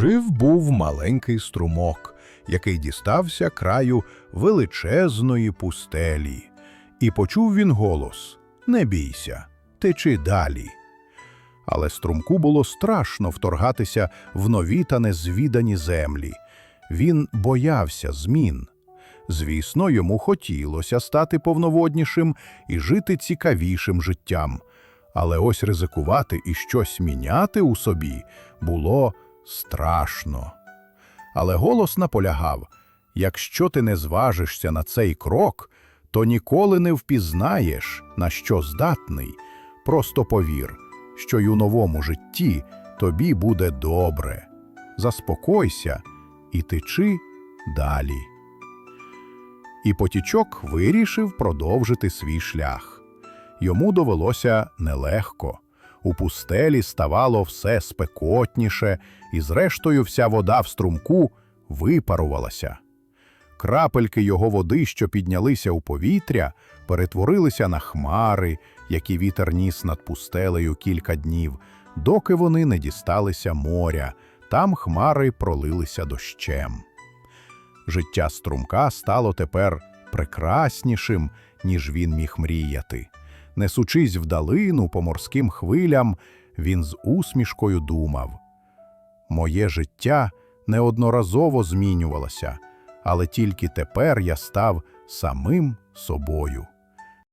Жив був маленький струмок, який дістався краю величезної пустелі. І почув він голос Не бійся, течи далі. Але струмку було страшно вторгатися в нові та незвідані землі. Він боявся змін. Звісно, йому хотілося стати повноводнішим і жити цікавішим життям. Але ось ризикувати і щось міняти у собі було страшно. Але голос наполягав якщо ти не зважишся на цей крок, то ніколи не впізнаєш, на що здатний. Просто повір, що й у новому житті тобі буде добре. Заспокойся і течи далі. І потічок вирішив продовжити свій шлях. Йому довелося нелегко. У пустелі ставало все спекотніше, і зрештою вся вода в струмку випарувалася. Крапельки його води, що піднялися у повітря, перетворилися на хмари, які вітер ніс над пустелею кілька днів, доки вони не дісталися моря, там хмари пролилися дощем. Життя струмка стало тепер прекраснішим, ніж він міг мріяти. Несучись вдалину по морським хвилям, він з усмішкою думав: Моє життя неодноразово змінювалося, але тільки тепер я став самим собою.